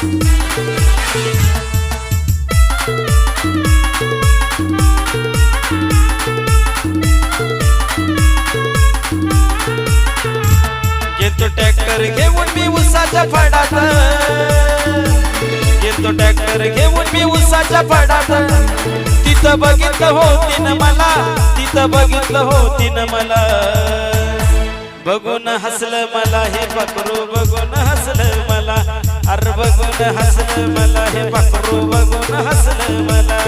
घेतो ट्रॅक्टर घेऊन मी उसाच्या फडात घेतो ट्रॅक्टर घेऊन मी उसाच्या फडात तिथं बघितलं होतीन मला तिथं बघितलं होतीन मला. बघून हसलं मला हे पकरू बघून हसलं मला. अर बघून हसलं मला हे बकरू बघून हसलं मला.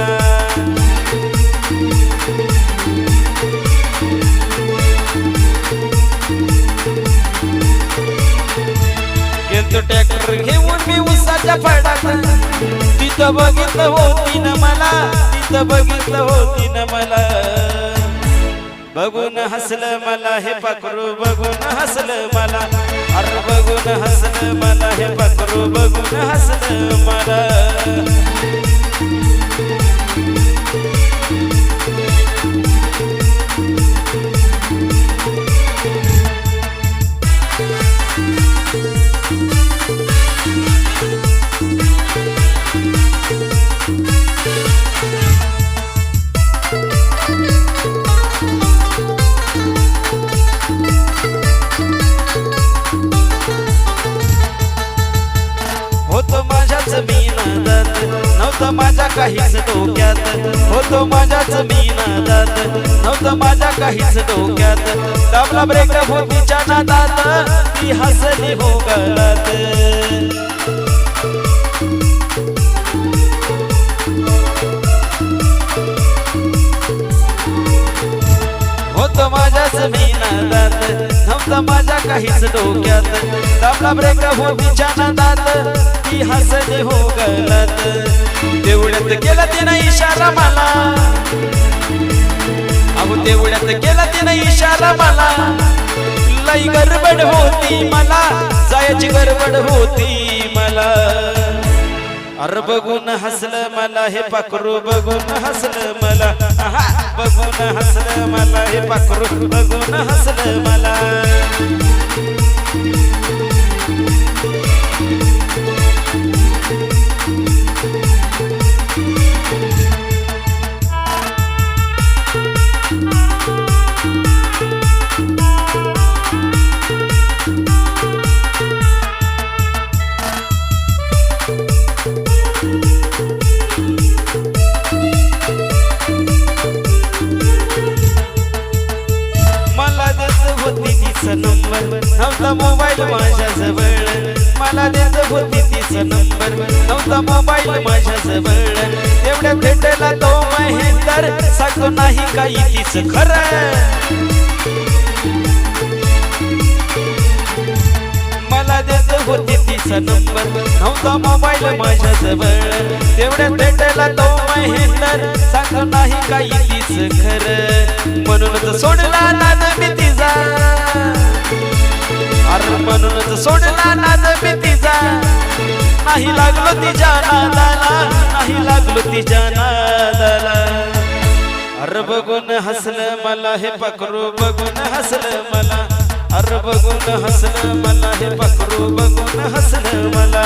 गेलतो ट्रॅक्टर घेऊन मी उसाच्या फडात तिथं बघितलं होती ना मला तिथं बघितलं होती ना मला. बघून हसलं मला हे पकरू बघून हसलं मला. अरे बघून हसन मला हे पकरू बघून हसन मला. नव्हतं माझ्या काहीच डोक्यात. होतो माझ्याच मी नादात नव्हतं माझ्या काहीच डोक्यात. दाबला ब्रेक होतीच्या नादात. ती हसली हो गळात होतो माझ्याच मी नव्हतं माझ्या काहीच डोक्यात. दाबला ब्रेक होतीच्या नादात ती हसली हो गळात. तेवढ्यात केला तिनं इशारा मला. अहो तेवढ्यात केला तिनं इशारा मला. लई गडबड होती मला. जायची गडबड होती मला. अर बघून हसलं मला हे पाखरू बघून हसलं मला. बघून हसलं मला हे पाखरू बघून हसलं मला. नंबर नव्हता मोबाईल माझ्या जवळ. मला देत होती तिचा नंबर नव्हता मोबाईल माझ्या जवळ. तेवढ्या भेटला तो महेंदर सांगतो नाही काही तिच खरं? मला देत होती तिचा नंबर नव्हता मोबाईल माझ्या जवळ. तेवढ्या भेटला तो महेंदर सांगतो नाही काही तीच खरं? म्हणून सोडला ना मी तिचा. अरे म्हणूनच सोडला नाद मी तिचा. नाही लागलो तिच्या नादाला. नाही लागलो तिच्या नादाला. अरे बघून हसलं मला हे पकरू बघून हसलं मला. अरे बघून हसलं मला हे पकरू बघून हसलं मला.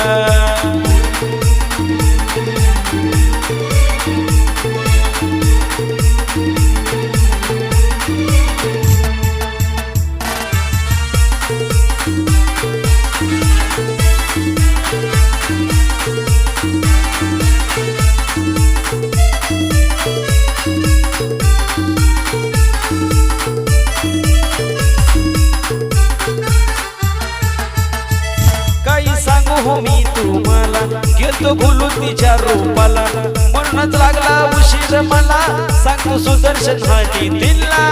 गेलो बोलू तिच्या रूपाला. म्हणूनच लागला उशीर मला. सांगतो सुदर्शन हानी दिला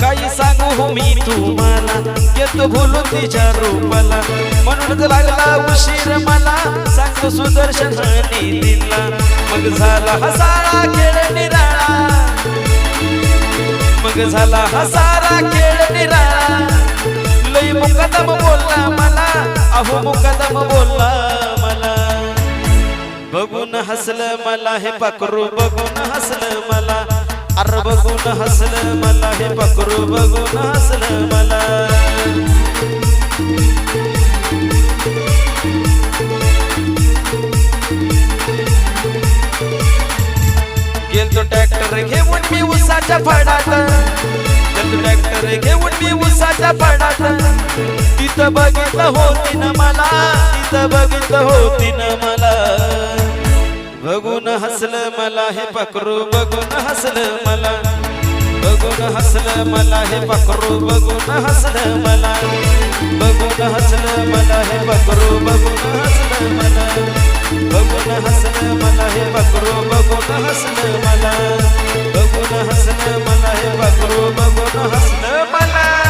काही सांगू हो मी तुम्हाला. येतो बोलू तिच्या रूपाला. म्हणूनच लागला उशीर मला. सांगतो सुदर्शन हानी दिला मग झाला हसाळा खेळ निराळा. मग झाला हसारा खेळ निराळा लई मुकदम बोलला मला अहो मुकदम बोलला मला. बघून हसलं मला हे पकरू बघून हसलं मला. अर बघून हसलं मला हे बकरू बघून हसलं मला. गेलतो ट्रॅक्टर घेऊन मी उसाच्या फडात गेलतो ट्रॅक्टर घेऊन मी उसाच्या फडात तिथं बघितलं होती ना मला तिथं बघितलं होती ना मला. बघून हसलं मला हे पकडू बघून हसलं मला. हसलं मला हे पकरू बघून हसलं मला. बघून हसलं मला हे पकरू बघून हसलं मला. बघून हसलं मला हे पकरू बघून हसलं मला. बघून हसलं मला हे पकरू बघून हसलं मला.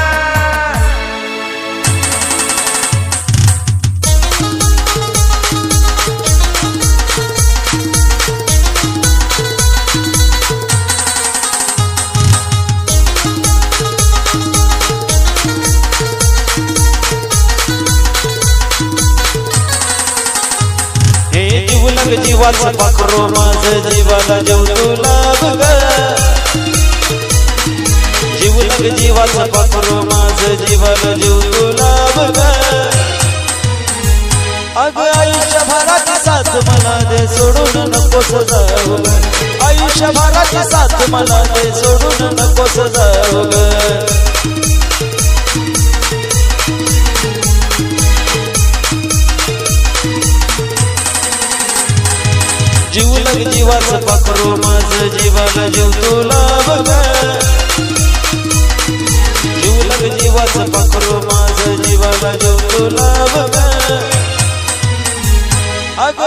लाग जीवाच पाखरो माझ जीवाला जेव तू लाग ग. जीव जीवलग जीवाच पाखरो माझ जीवाला जेव तू तुला ग. अग आयुष्य आयुष्यभराची साथ मला दे सोडून नकोस जाऊ आयुष्य आयुष्यभराची साथ मला दे सोडून नकोस जाऊ माझ जीवाला जीव तुला बघ जीवलग जीवाचं पाखरू माझ जीवाला जीव तुला अग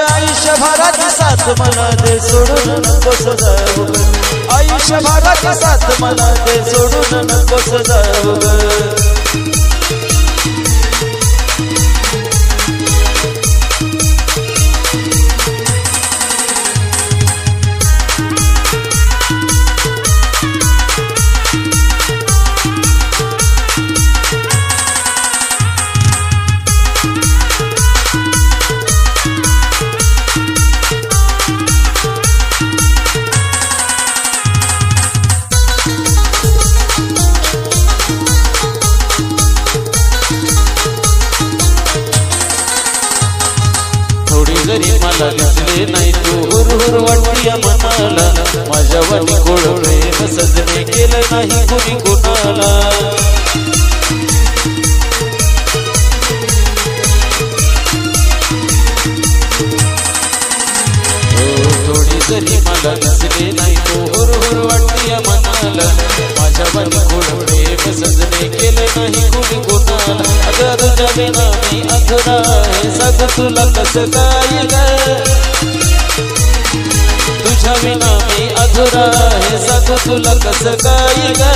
साथ मला ते सोडून नकोस जाऊ आयुष्य आयुष्यभराची साथ मला ते सोडून नकोस जाऊ जरी दिसले नाही तू. हुरहुर वाटली या मनाला. माझ्या वाटी कोळ प्रेम सजने केलं नाही कुणी कोणाला. तरी मला दिसले नाही तू हुरहुर वाटली मनाला. माझ्या वाणी गोड प्रेम सजने केले नाही कुणी कोणाला. अगं तुझ्या बिना मी अधुरा आहे. सग तुला कसं काय ग तुझ्या विना मी अधुरा आहे. सग तुला कसं काय ग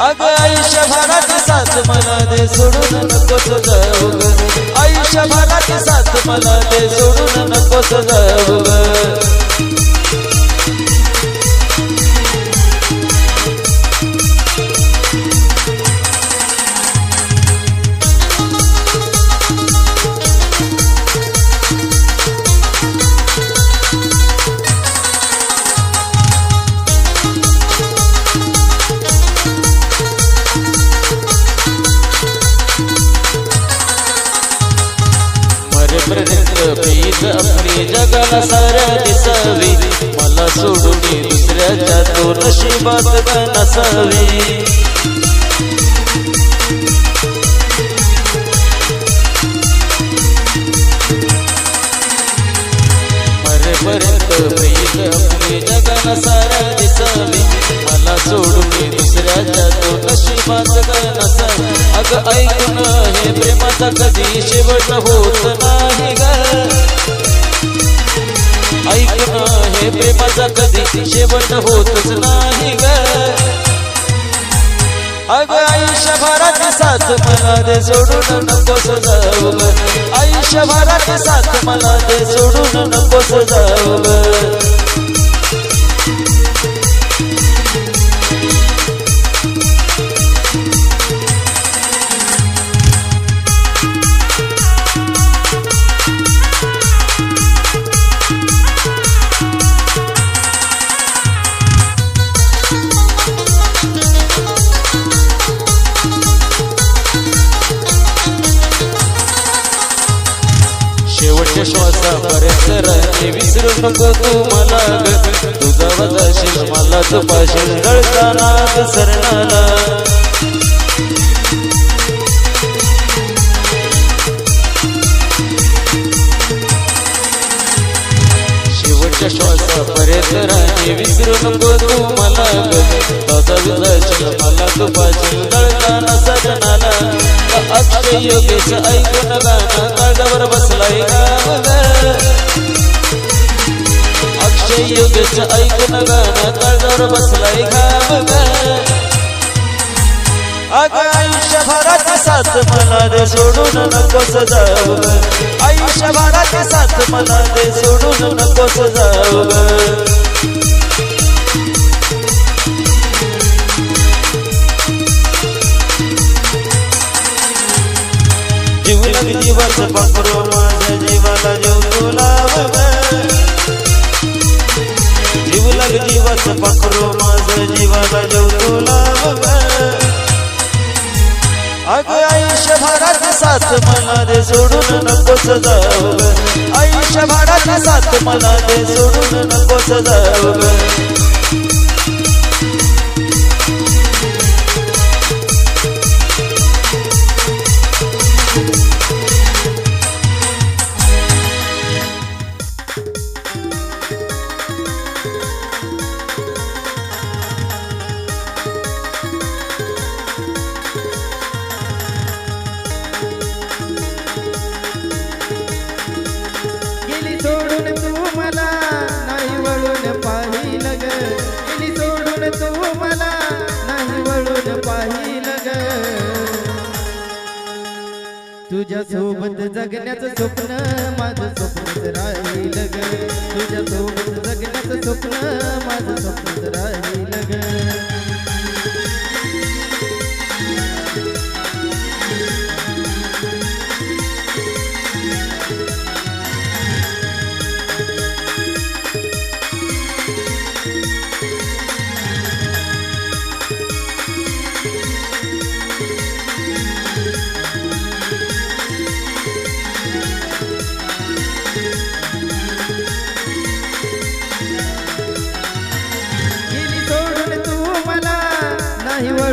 अगं आयुष्यभराची साथ मला दे सोडून नकोस जाऊ ग आयुष्यभराची साथ मला दे सोडून नकोस जाऊ ग तो नशिबात नसावी. मरेपर्यंत प्रीत आपली जगाला दिसावी. मला सोडून दुसऱ्याच्या तो नशिबात का नसावी. अगं ऐकून हे प्रेमाचा कधी शेवट होत नाही. प्रेमाचा कधी शेवट होतच नाही ग. अगं आयुष्यभराची साथ मला दे सोडून नकोस जाऊ आयुष्यभरात साथ मला दे सोडून नकोस जाऊ शेवटच्या श्वासापर्यंत राहते विसरू नको तू मला ग. तुझा वजाशील मला तुपाशील जळताना सरणाला. शेवटच्या श्वासापर्यंत राहते विसरू नको तू मला ग. तुझा वजाशील मला तुपाशील जळताना सरणाला. अक्षय योगेश ऐकून गाणं. अक्षय योगेश ऐकून गाणं बसलाय गाव ग अग आयुष्यभराची साथ मला दे सोडून नकोस जाऊ आयुष्यभरात आयुष्यभराची साथ मला दे सोडून नकोस जाऊ जीवन दिवस जीवाच साथ मला दे सोडून नकोस जाऊ ग आयुष्यभराची साथ मला दे सोडून नकोस जाऊ जगण्याचं स्वप्न माझं स्वप्नच राहिलं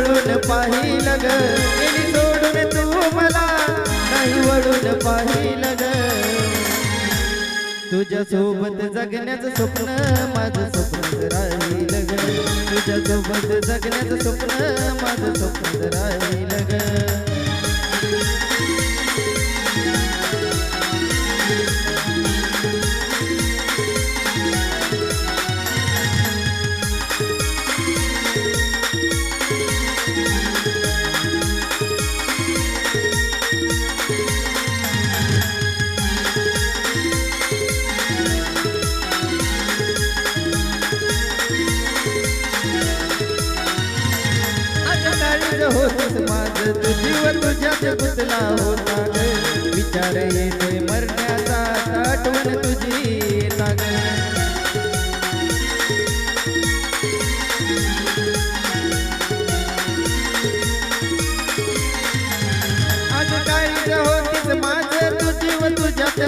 वळून पाहिलं ग. गेली सोडून तू मला. नाही वळून पाहिलं ग. तुझ्या सोबत जगण्याचं स्वप्न माझं स्वप्न राहिलं ग. तुझ्या सोबत जगण्याचं स्वप्न माझं स्वप्न राहिलं ग.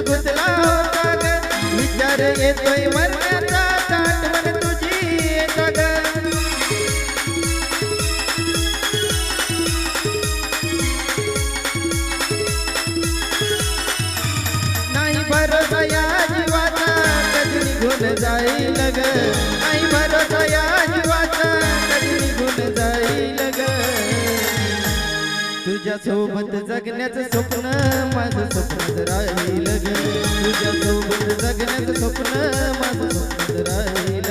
गुंतला होता ग विचार येतोय मरण्याचा आठवण तुझी येता ग नाही भरोसा या जीवाचा कधी निघून जाईल ग तुझ्या सोबत जगण्याचं स्वप्न माझं स्वप्न राहील ग. तुझ्या सोबत जगण्याचं स्वप्न माझं स्वप्न राहील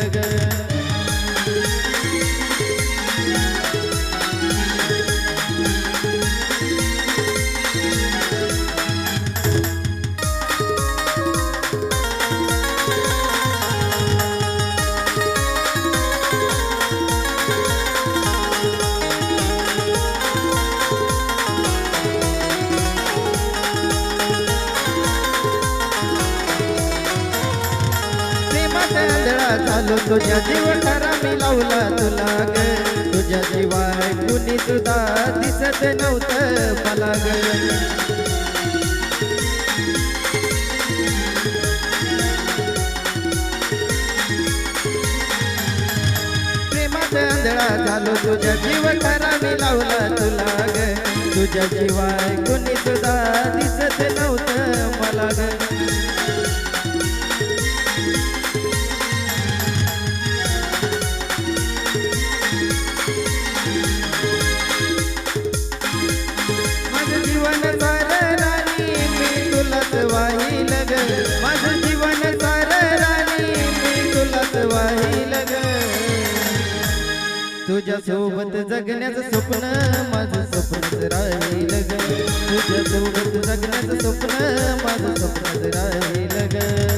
झालो तुझ्या जीव मी लावला तुला ग. तुझ्या जीवाय कुणी सुद्धा दिसत नव्हतं मला ग. झालो तुझ्या जीव मी लावला तुला ग. तुझ्या जीवाय कुणी सुद्धा दिसत नव्हतं मला ग. तुझ्या सोबत जगण्याचं स्वप्न माझं स्वप्न राहील ग. तुझ्या सोबत जगण्याचं स्वप्न माझं स्वप्न राहील ग.